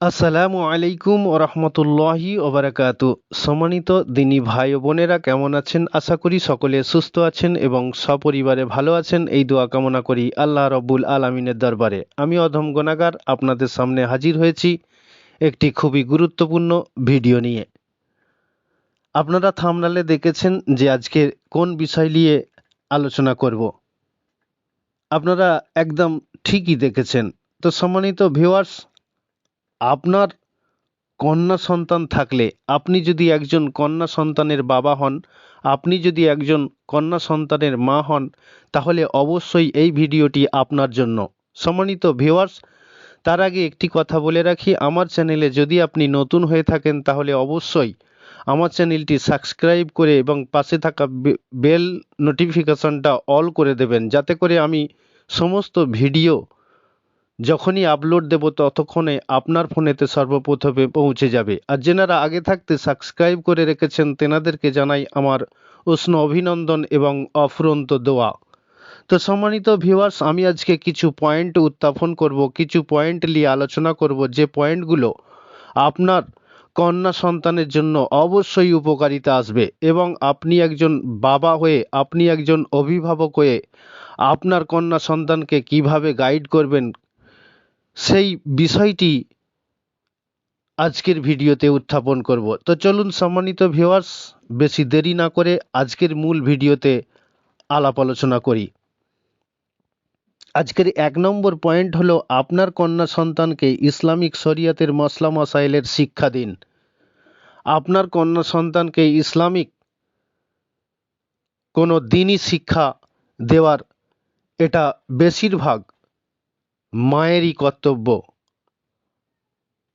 আসসালামু আলাইকুম ওরহমতুল্লাহি ওবরাকাতু সম্মানিত দিনী ভাই বোনেরা, কেমন আছেন? আশা করি সকলে সুস্থ আছেন এবং সপরিবারে ভালো আছেন। এই দোয়া কামনা করি আল্লাহ রব্বুল আলমিনের দরবারে। আমি অধম গোনাগার, আপনাদের সামনে হাজির হয়েছি একটি খুবই গুরুত্বপূর্ণ ভিডিও নিয়ে। আপনারা থামনালে দেখেছেন যে আজকে কোন বিষয় নিয়ে আলোচনা করব। আপনারা একদম ঠিকই দেখেছেন। তো সম্মানিত ভিউয়ার্স আপনার কন্যা সন্তান থাকলে, আপনি যদি একজন কন্যা সন্তানের বাবা হন, আপনি যদি একজন কন্যা সন্তানের মা হন, তাহলে অবশ্যই এই ভিডিওটি আপনার জন্য। সম্মানিত ভিউয়ার্স তার আগে একটি কথা বলে রাখি, আমার চ্যানেলে যদি আপনি নতুন হয়ে থাকেন, তাহলে অবশ্যই আমার চ্যানেলটি সাবস্ক্রাইব করে এবং পাশে থাকা বেল নোটিফিকেশনটা অল করে দেবেন, যাতে করে আমি সমস্ত ভিডিও যখনই আপলোড দেব ততক্ষণে আপনার ফোনেতে সর্বপ্রথমে পৌঁছে যাবে। আর যেনারা আগে থাকতে সাবস্ক্রাইব করে রেখেছেন, তেনাদেরকে জানাই আমার উষ্ণ অভিনন্দন এবং অফুরন্ত দোয়া। তো সম্মানিত ভিউয়ার্স আমি আজকে কিছু পয়েন্ট উত্থাপন করব, কিছু পয়েন্ট নিয়ে আলোচনা করব। যে পয়েন্টগুলো আপনার কন্যা সন্তানের জন্য অবশ্যই উপকারিতা আসবে এবং আপনি একজন বাবা হয়ে, আপনি একজন অভিভাবক হয়ে আপনার কন্যা সন্তানকে কীভাবে গাইড করবেন সেই বিষয়টি আজকের ভিডিওতে উত্থাপন করব। তো চলুন, সম্মানিত ভিউয়ার্স বেশি দেরি না করে আজকের মূল ভিডিওতে আলাপ আলোচনা করি। আজকের এক নম্বর পয়েন্ট হলো আপনার কন্যা সন্তানকে ইসলামিক শরিয়তের মশলা মশাইলের শিক্ষা দিন। আপনার কন্যা সন্তানকে ইসলামিক কোনো দিনই শিক্ষা দেওয়ার এটা বেশিরভাগ মায়েরই কর্তব্য।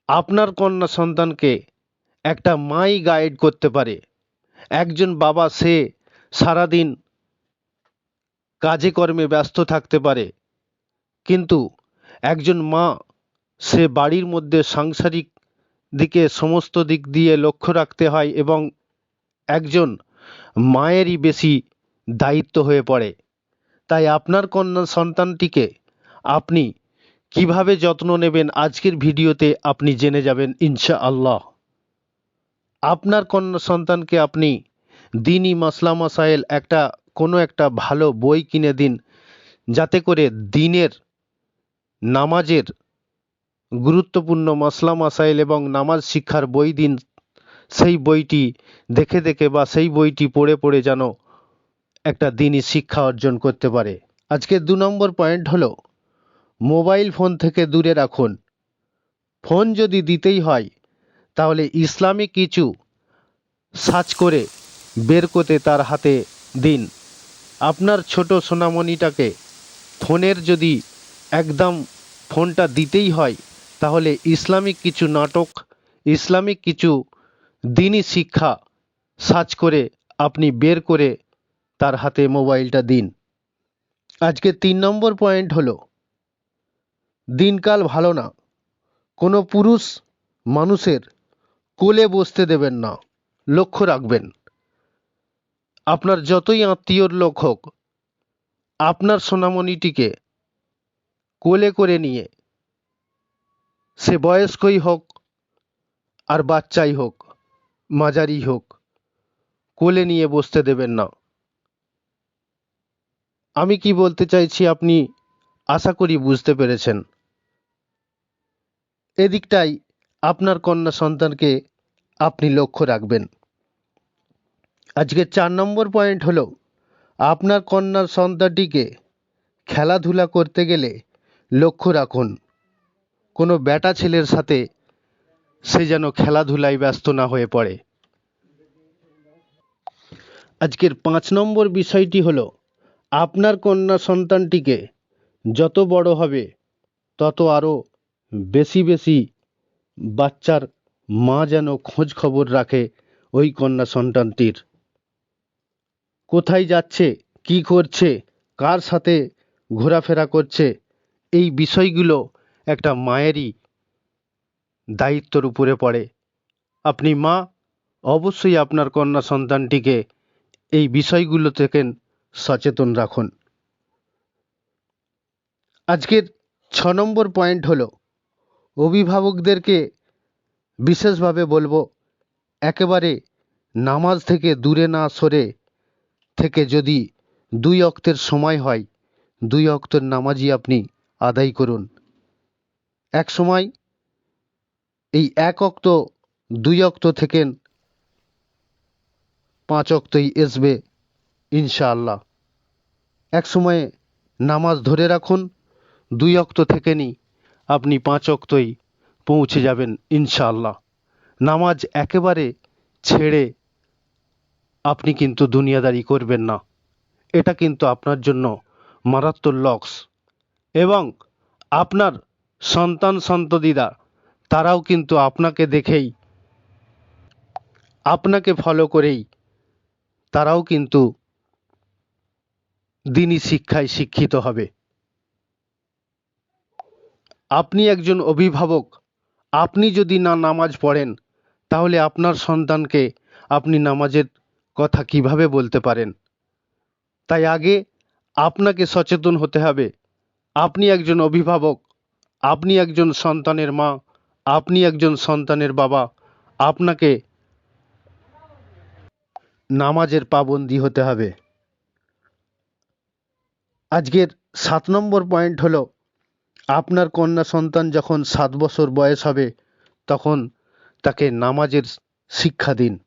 আপনার কন্যা সন্তানকে একটা মাই গাইড করতে পারে। একজন বাবা, সে সারাদিন কাজে কর্মে ব্যস্ত থাকতে পারে। কিন্তু একজন মা, সে বাড়ির মধ্যে সাংসারিক দিকে সমস্ত দিক দিয়ে লক্ষ্য রাখতে হয় এবং একজন মায়েরই বেশি দায়িত্ব হয়ে পড়ে। তাই আপনার কন্যা সন্তানটিকে আপনি কীভাবে যত্ন নেবেন আজকের ভিডিওতে আপনি জেনে যাবেন ইনশা আল্লাহ আপনার কন্যা সন্তানকে আপনি দিনই মাসলা মাসাইল একটা, কোনো একটা ভালো বই কিনে দিন, যাতে করে দিনের নামাজের গুরুত্বপূর্ণ মাসলা মাসাইল এবং নামাজ শিক্ষার বই দিন, সেই বইটি দেখে দেখে বা সেই বইটি পড়ে পড়ে যেন একটা দিনই শিক্ষা অর্জন করতে পারে। আজকে দু নম্বর পয়েন্ট হলো মোবাইল ফোন থেকে দূরে রাখুন। ফোন যদি দিতেই হয়, তাহলে ইসলামিক কিছু সার্চ করে বের করতে তার হাতে দিন। আপনার ছোট সোনামণিটাকে ফোনের যদি একদম ফোনটা দিতেই হয়, তাহলে ইসলামিক কিছু নাটক ইসলামিক কিছু দিনই শিক্ষা সার্চ করে আপনি বের করে তার হাতে মোবাইলটা দিন। আজকে তিন নম্বর পয়েন্ট হলো দিনকাল ভালো না। কোনো পুরুষ মানুষের কোলে বসতে দেবেন না, লক্ষ্য রাখবেন। আপনার যতই আত্মীয়র লোক হোক, আপনার সোনামণিটিকে কোলে করে নিয়ে, সে বয়স্কই হোক আর বাচ্চাই হোক, মাঝারি হোক, কোলে নিয়ে বসতে দেবেন না। আমি কি বলতে চাইছি আপনি আশা করি বুঝতে পেরেছেন। এদিকটাই আপনার কন্যা সন্তানকে আপনি লক্ষ্য রাখবেন। আজকে চার নম্বর পয়েন্ট হলো, আপনার কন্যার সন্তানটিকে খেলাধুলা করতে গেলে লক্ষ্য রাখুন। কোনো ব্যাটা ছেলের সাথে সে যেন খেলাধুলায় ব্যস্ত না হয়ে পড়ে। আজকের পাঁচ নম্বর বিষয়টি হলো, আপনার কন্যা সন্তানটিকে যত বড় হবে, তত আরও বেশি বেশি বাচ্চার মা যেন খোঁজ খবর রাখে ওই কন্যা সন্তানটির। কোথায় যাচ্ছে, কি করছে, কার সাথে ঘোরাফেরা করছে, এই বিষয়গুলো একটা মায়েরই দায়িত্বর উপরে পড়ে। আপনি মা, অবশ্যই আপনার কন্যা সন্তানটিকে এই বিষয়গুলো থেকে সচেতন রাখুন। আজকের ছ নম্বর পয়েন্ট হলো অভিভাবকদেরকে বিশেষভাবে বলব, একেবারে নামাজ থেকে দূরে না সরে থেকে যদি দুই অক্তের সময় হয়, দুই অক্তের নামাজই আপনি আদায় করুন। এক সময় এই এক অক্ত, দুই অক্ত থেকে পাঁচ অক্তই আসবে ইনশাআল্লাহ। এক সময়ে নামাজ ধরে রাখুন, দুই অক্ত থেকে নি আপনি পাঁচ অক্তই পৌঁছে যাবেন, ইনশাআল্লাহ। নামাজ একেবারে ছেড়ে আপনি কিন্তু দুনিয়াদারি করবেন না। এটা কিন্তু আপনার জন্য মারাত্মক লক্স এবং আপনার সন্তান, সন্ততিরা, তারাও কিন্তু আপনাকে দেখেই, আপনাকে ফলো করেই, তারাও কিন্তু দিনী শিক্ষায় শিক্ষিত হবে। আপনি একজন অভিভাবক, আপনি যদি না নামাজ পড়েন, তাহলে আপনার সন্তানকে আপনি নামাজের কথা কীভাবে বলতে পারেন? তাই আগে আপনাকে সচেতন হতে হবে। আপনি একজন অভিভাবক, আপনি একজন সন্তানের মা, আপনি একজন সন্তানের বাবা, আপনাকে নামাজের পাবন্দি হতে হবে। আজকের সাত নম্বর পয়েন্ট হলো আপনার কন্যা সন্তান যখন সাত বছর বয়স হবে, তখন তাকে নামাজের শিক্ষা দিন।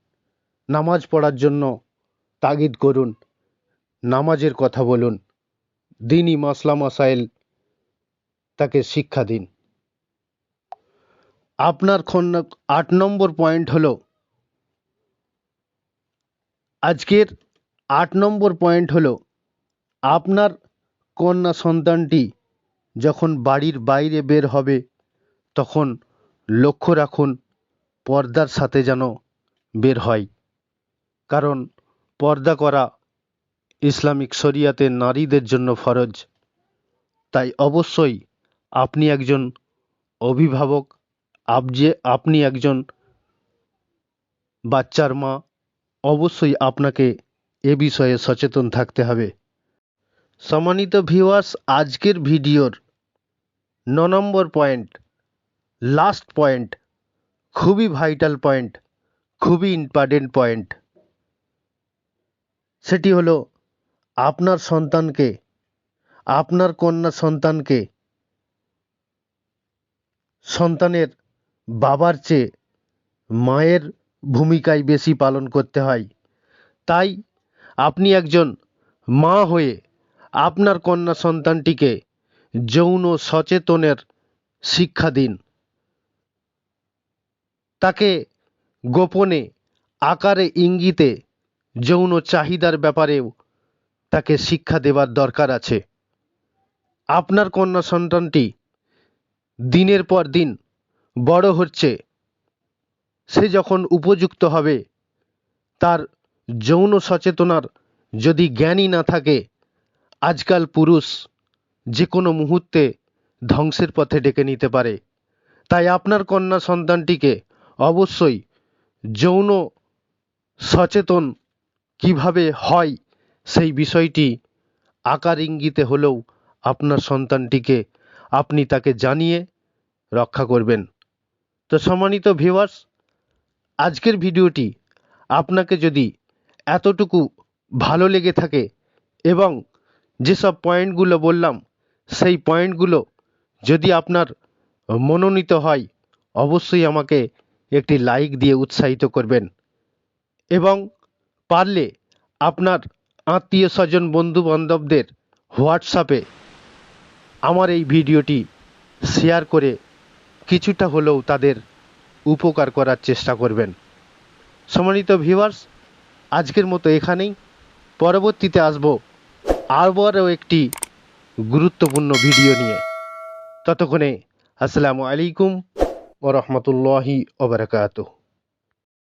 নামাজ পড়ার জন্য তাগিদ করুন। নামাজের কথা বলুন। দিনই মশলা মশাইল তাকে শিক্ষা দিন। আপনার কন্যা আট নম্বর পয়েন্ট হলো, আজকের আট নম্বর পয়েন্ট হলো, আপনার কন্যা সন্তানটি যখন বাড়ির বাইরে বের হবে, তখন লক্ষ্য রাখুন পর্দার সাথে যেন বের হয়। কারণ পর্দা করা ইসলামিক শরিয়াতে নারীদের জন্য ফরজ। তাই অবশ্যই আপনি একজন অভিভাবক আপ যে আপনি একজন বাচ্চার মা, অবশ্যই আপনাকে এ বিষয়ে সচেতন থাকতে হবে। সম্মানিত ভিউয়ার্স আজকের ভিডিওর ন নম্বর পয়েন্ট লাস্ট পয়েন্ট খুবই ভাইটাল পয়েন্ট খুবই ইম্পর্টেন্ট পয়েন্ট সেটি হলো, আপনার সন্তানকে, আপনার কন্যা সন্তানকে, সন্তানের বাবার চেয়ে মায়ের ভূমিকায় বেশি পালন করতে হয়। তাই, আপনি একজন মা হয়ে আপনার কন্যা সন্তানটিকে যৌন সচেতনের শিক্ষা দিন। তাকে গোপনে আকারে ইঙ্গিতে যৌন চাহিদার ব্যাপারেও তাকে শিক্ষা দেওয়ার দরকার আছে। আপনার কন্যা সন্তানটি দিনের পর দিন বড় হচ্ছে। সে যখন উপযুক্ত হবে, তার যৌন সচেতনার যদি জ্ঞানই না থাকে, আজকাল পুরুষ যে কোনো মুহূর্তে ধ্বংসের পথে ডেকে নিতে পারে। তাই আপনার কন্যা সন্তানটিকে অবশ্যই যৌন সচেতন কীভাবে হয় সেই বিষয়টি আকার ইঙ্গিতে হলেও আপনার সন্তানটিকে আপনি তাকে জানিয়ে রক্ষা করবেন। তো সম্মানিত ভিউয়ার্স আজকের ভিডিওটি আপনাকে যদি এতটুকু ভালো লেগে থাকে এবং যেসব পয়েন্টগুলো বললাম সেই পয়েন্টগুলো যদি আপনার মনোনীত হয়, অবশ্যই আমাকে একটি লাইক দিয়ে উৎসাহিত করবেন। এবং পারলে আপনার আত্মীয় স্বজন বন্ধু বান্ধবদের হোয়াটসঅ্যাপে আমার এই ভিডিওটি শেয়ার করে কিছুটা হলেও তাদের উপকার করার চেষ্টা করবেন। সম্মানিত ভিউয়ার্স আজকের মতো এখানেই। পরবর্তীতে আসব আবারও একটি গুরুত্বপূর্ণ ভিডিও নিয়ে। ততক্ষণে আসসালামু আলাইকুম ও রহমতুল্লাহি ওবরাকাতুহ